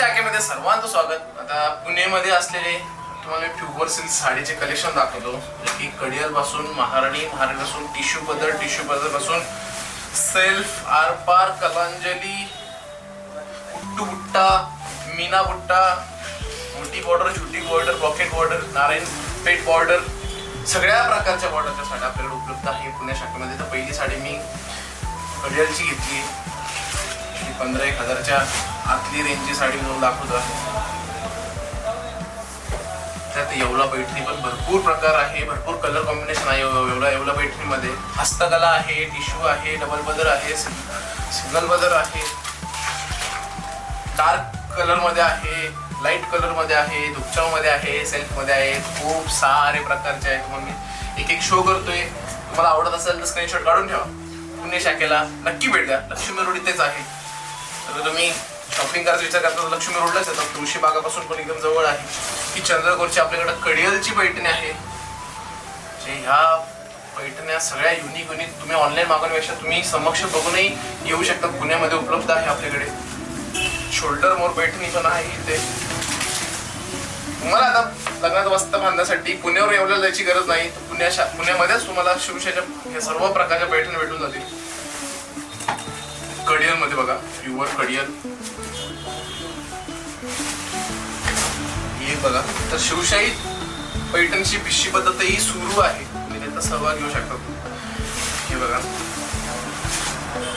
शाखेमध्ये सर्वांचं स्वागत. आता पुणेमध्ये असलेले तुम्हाला ट्यूबर सिल्क साडीचे कलेक्शन दाखवतो. की कडियलपासून महाराणी महाराणी पासून टिश्यू पदर टिश्यू पदरपासून सेल्फ आरपार कलांजली उट्टू बुट्टा मीना बुट्टा मोठी बॉर्डर छोटी border pocket border Narayan peth border सगळ्या प्रकारच्या बॉर्डरच्या साड्या आपल्याकडे उपलब्ध आहे पुणे शाखेमध्ये. तर पहिली साडी मी कडियलची घेतली पंधरा एक हजारच्या आतली रेंजची साडी म्हणून दाखवतो आहे. त्यात येवला पैठणी पण भरपूर प्रकार आहे. भरपूर कलर कॉम्बिनेशन आहे येवला येवला पैठणीमध्ये. हस्तकला आहे टिश्यू आहे डबल बदर आहे सिंगल बदर आहे. डार्क कलरमध्ये आहे लाइट कलरमध्ये आहे दुपचावमध्ये आहे सेल्फमध्ये आहे. खूप सारे प्रकारचे आहेत. मग मी एक एक शो करतोय. तुम्हाला आवडत असेल तर स्क्रीनशॉट काढून ठेवा. पुणे शाखेला नक्की भेट द्या. लक्ष्मी रोड इथेच आहे. तर तुम्ही शॉपिंग करायचा विचार करता लक्ष्मी रोडलाच येतात तुळशी बागापासून पण एकदम जवळ आहे. ही चंद्रकोरची आपल्याकडे कडियलची पैठणी आहे. जे ह्या पैठण्या सगळ्या युनिक युनिक तुम्ही ऑनलाईन मागवण्यापेक्षा तुम्ही समक्ष बघूनही येऊ शकता. पुण्यामध्ये उपलब्ध आहे आपल्याकडे. शोल्डर मोर पैठणी पण आहे इथे. तुम्हाला आता लग्नात वस्त्र बांधण्यासाठी पुण्यावर एवढ्या जायची गरज नाही. तर पुण्या पुण्यामध्येच तुम्हाला शिवशाच्या सर्व प्रकारच्या पैठणी भेटून जातील. कडियलमध्ये बघा. प्युअर कडियल हे बघा. तर शिवशाही पैठणची भिशी पद्धतही सुरू आहे. तुम्ही त्याचा सहभाग घेऊ शकता. हे बघा.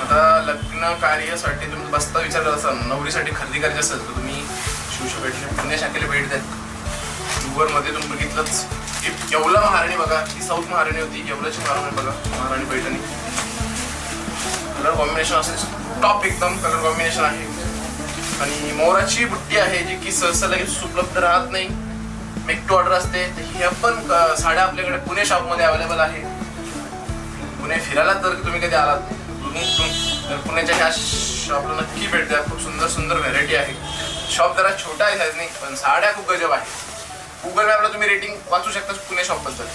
आता लग्न कार्यासाठी तुम्ही बसता विचारत असाल नवरीसाठी खरेदी करायची असेल तर तुम्ही शिवशाही पुण्या पुणे शाखेला भेट द्या. युवर मध्ये तुम्ही बघितलंच. येवला महाराणी बघा. ती साऊथ महाराणी होती. येवलाची महाराणी बघा. महाराणी पैठणी. कलर कॉम्बिनेशन असेल. टॉप एकदम कलर कॉम्बिनेशन आहे. आणि मोराची बुट्टी आहे जी की सहसा लगेच उपलब्ध राहत नाही. मेक टू ऑर्डर असते. ह्या पण साड्या आपल्याकडे पुणे शॉपमध्ये अवेलेबल आहे पुणे फिरायला तर तुम्ही कधी आलात तर पुण्याच्या ह्या शॉपला नक्की भेट द्या. खूप सुंदर सुंदर व्हेरायटी आहे. शॉप जरा छोटा आहे साईजने पण साड्या खूप गजब आहे गुगल मॅपला तुम्ही रेटिंग वाचू शकता पुणे शॉपबद्दल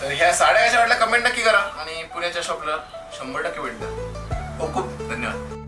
तर ह्या साड्या कशा वाटल्या कमेंट नक्की करा. आणि पुण्याच्या शॉपला शंभर टक्के भेट द्या. खूप खूप धन्यवाद